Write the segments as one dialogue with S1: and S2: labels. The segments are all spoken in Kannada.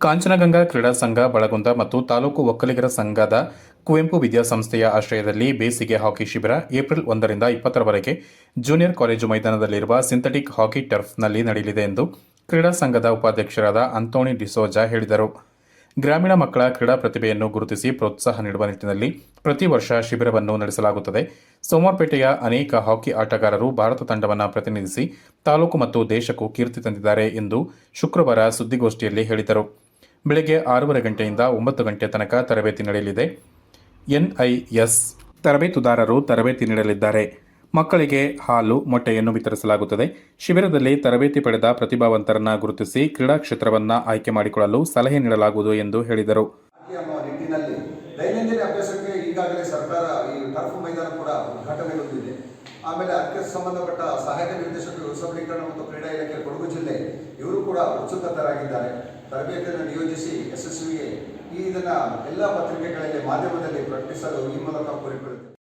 S1: ಕಾಂಚನಗಂಗಾ ಕ್ರೀಡಾ ಸಂಘ, ಬಳಗುಂದ ಮತ್ತು ತಾಲೂಕು ಒಕ್ಕಲಿಗರ ಸಂಘದ ಕುವೆಂಪು ವಿದ್ಯಾಸಂಸ್ಥೆಯ ಆಶ್ರಯದಲ್ಲಿ ಬೇಸಿಗೆ ಹಾಕಿ ಶಿಬಿರ ಏಪ್ರಿಲ್ ಒಂದರಿಂದ ಇಪ್ಪತ್ತರವರೆಗೆ ಜೂನಿಯರ್ ಕಾಲೇಜು ಮೈದಾನದಲ್ಲಿರುವ ಸಿಂಥೆಟಿಕ್ ಹಾಕಿ ಟರ್ಫ್ನಲ್ಲಿ ನಡೆಯಲಿದೆ ಎಂದು ಕ್ರೀಡಾ ಸಂಘದ ಉಪಾಧ್ಯಕ್ಷರಾದ ಅಂತೋಣಿ ಡಿಸೋಜಾ ಹೇಳಿದರು. ಗ್ರಾಮೀಣ ಮಕ್ಕಳ ಕ್ರೀಡಾ ಪ್ರತಿಭೆಯನ್ನು ಗುರುತಿಸಿ ಪ್ರೋತ್ಸಾಹ ನೀಡುವ ನಿಟ್ಟಿನಲ್ಲಿ ಪ್ರತಿ ವರ್ಷ ಶಿಬಿರವನ್ನು ನಡೆಸಲಾಗುತ್ತದೆ. ಸೋಮವಾರಪೇಟೆಯ ಅನೇಕ ಹಾಕಿ ಆಟಗಾರರು ಭಾರತ ತಂಡವನ್ನು ಪ್ರತಿನಿಧಿಸಿ ತಾಲೂಕು ಮತ್ತು ದೇಶಕ್ಕೂ ಕೀರ್ತಿ ತಂದಿದ್ದಾರೆ ಎಂದು ಶುಕ್ರವಾರ ಸುದ್ದಿಗೋಷ್ಠಿಯಲ್ಲಿ ಹೇಳಿದರು. ಬೆಳಗ್ಗೆ ಆರೂವರೆ ಗಂಟೆಯಿಂದ ಒಂಬತ್ತು ಗಂಟೆ ತನಕ ತರಬೇತಿ ನಡೆಯಲಿದೆ. ಎನ್ಐಎಸ್ ತರಬೇತುದಾರರು ತರಬೇತಿ ನೀಡಲಿದ್ದಾರೆ. ಮಕ್ಕಳಿಗೆ ಹಾಲು, ಮೊಟ್ಟೆಯನ್ನು ವಿತರಿಸಲಾಗುತ್ತದೆ. ಶಿಬಿರದಲ್ಲಿ ತರಬೇತಿ ಪಡೆದ ಪ್ರತಿಭಾವಂತರನ್ನು ಗುರುತಿಸಿ ಕ್ರೀಡಾ ಕ್ಷೇತ್ರವನ್ನು ಆಯ್ಕೆ ಮಾಡಿಕೊಳ್ಳಲು ಸಲಹೆ ನೀಡಲಾಗುವುದು ಎಂದು ಹೇಳಿದರು.
S2: ದೈನಂದಿನ ಅಭ್ಯಾಸಕ್ಕೆ ಈಗಾಗಲೇ ಸರ್ಕಾರ ಈ ಟರ್ಫ್ ಮೈದಾನ ಕೂಡ ಉದ್ಘಾಟನೆಗೊಂಡಿದೆ ಆಮೇಲೆ ಅದಕ್ಕೆ ಸಂಬಂಧಪಟ್ಟ ಸಹಾಯಕ ನಿರ್ದೇಶಕರು ಸಬಲೀಕರಣ ಮತ್ತು ಕ್ರೀಡಾ ಇಲಾಖೆ ಕೊಡಗು ಜಿಲ್ಲೆ ಇವರು ಕೂಡ ಉತ್ಸುಕತರಾಗಿದ್ದಾರೆ. ತರಬೇತಿಯನ್ನು ನಿಯೋಜಿಸಿ ಯಶಸ್ವಿಗೆ ಈ ಇದನ್ನ ಎಲ್ಲ ಪತ್ರಿಕೆಗಳಲ್ಲಿ, ಮಾಧ್ಯಮದಲ್ಲಿ ಪ್ರಕಟಿಸಲು ಈ ಮೂಲಕ ಕೋರಿಕೊಳ್ಳುತ್ತೇವೆ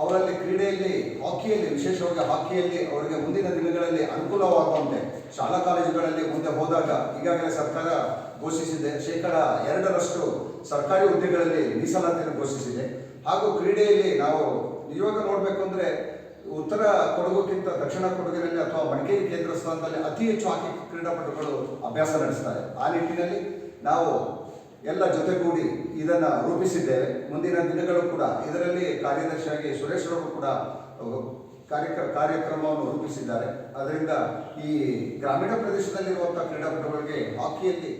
S2: ಅವರಲ್ಲಿ ಕ್ರೀಡೆಯಲ್ಲಿ, ಹಾಕಿಯಲ್ಲಿ, ವಿಶೇಷವಾಗಿ ಹಾಕಿಯಲ್ಲಿ ಅವರಿಗೆ ಮುಂದಿನ ದಿನಗಳಲ್ಲಿ ಅನುಕೂಲವಾಗುವಂತೆ ಶಾಲಾ ಕಾಲೇಜುಗಳಲ್ಲಿ ಮುಂದೆ ಹೋದಾಗ ಈಗಾಗಲೇ ಸರ್ಕಾರ ಘೋಷಿಸಿದೆ. ಶೇಕಡ ಎರಡರಷ್ಟು ಸರ್ಕಾರಿ ಹುದ್ದೆಗಳಲ್ಲಿ ಮೀಸಲಾತಿಯನ್ನು ಘೋಷಿಸಿದೆ. ಹಾಗೂ ಕ್ರೀಡೆಯಲ್ಲಿ ನಾವು ಇವಾಗ ನೋಡಬೇಕು ಅಂದರೆ ಉತ್ತರ ಕೊಡಗುಕ್ಕಿಂತ ದಕ್ಷಿಣ ಕೊಡಗಿನಲ್ಲಿ ಅಥವಾ ಮಡಿಕೇರಿ ಕೇಂದ್ರ ಸ್ಥಾನದಲ್ಲಿ ಅತಿ ಹೆಚ್ಚು ಹಾಕಿ ಕ್ರೀಡಾಪಟುಗಳು ಅಭ್ಯಾಸ ನಡೆಸ್ತಾರೆ. ಆ ನಿಟ್ಟಿನಲ್ಲಿ ನಾವು ಎಲ್ಲ ಜೊತೆಗೂಡಿ ಇದನ್ನು ರೂಪಿಸಿದ್ದೇವೆ. ಮುಂದಿನ ದಿನಗಳು ಕೂಡ ಇದರಲ್ಲಿ ಕಾರ್ಯದರ್ಶಿಯಾಗಿ ಸುರೇಶ್ ಅವರು ಕೂಡ ಕಾರ್ಯಕ್ರ, ಕಾರ್ಯಕ್ರಮವನ್ನು ರೂಪಿಸಿದ್ದಾರೆ. ಅದರಿಂದ ಈ ಗ್ರಾಮೀಣ ಪ್ರದೇಶದಲ್ಲಿರುವಂತಹ ಕ್ರೀಡಾಪಟುಗಳಿಗೆ ಹಾಕಿಯಲ್ಲಿ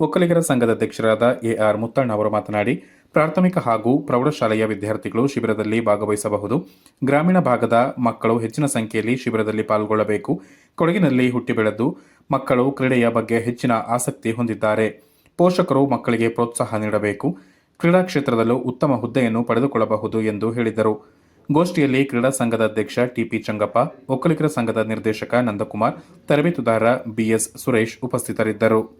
S1: ಒಕ್ಕಲಿಗರ ಸಂಘದ ಅಧ್ಯಕ್ಷರಾದ ಎ ಆರ್ ಮುತ್ತಣ್ಣ ಅವರು ಮಾತನಾಡಿ ಪ್ರಾಥಮಿಕ ಹಾಗೂ ಪ್ರೌಢಶಾಲೆಯ ವಿದ್ಯಾರ್ಥಿಗಳು ಶಿಬಿರದಲ್ಲಿ ಭಾಗವಹಿಸಬಹುದು. ಗ್ರಾಮೀಣ ಭಾಗದ ಮಕ್ಕಳು ಹೆಚ್ಚಿನ ಸಂಖ್ಯೆಯಲ್ಲಿ ಶಿಬಿರದಲ್ಲಿ ಪಾಲ್ಗೊಳ್ಳಬೇಕು. ಕೊಡಗಿನಲ್ಲಿ ಹುಟ್ಟಿ ಬೆಳೆದು ಮಕ್ಕಳು ಕ್ರೀಡೆಯ ಬಗ್ಗೆ ಹೆಚ್ಚಿನ ಆಸಕ್ತಿ ಹೊಂದಿದ್ದಾರೆ. ಪೋಷಕರು ಮಕ್ಕಳಿಗೆ ಪ್ರೋತ್ಸಾಹ ನೀಡಬೇಕು. ಕ್ರೀಡಾ ಕ್ಷೇತ್ರದಲ್ಲೂ ಉತ್ತಮ ಹುದ್ದೆಯನ್ನು ಪಡೆದುಕೊಳ್ಳಬಹುದು ಎಂದು ಹೇಳಿದರು. ಗೋಷ್ಠಿಯಲ್ಲಿ ಕ್ರೀಡಾ ಸಂಘದ ಅಧ್ಯಕ್ಷ ಟಿಪಿ ಚಂಗಪ್ಪ, ಒಕ್ಕಲಿಗರ ಸಂಘದ ನಿರ್ದೇಶಕ ನಂದಕುಮಾರ್, ತರಬೇತುದಾರ ಬಿಎಸ್ ಸುರೇಶ್ ಉಪಸ್ಥಿತರಿದ್ದರು.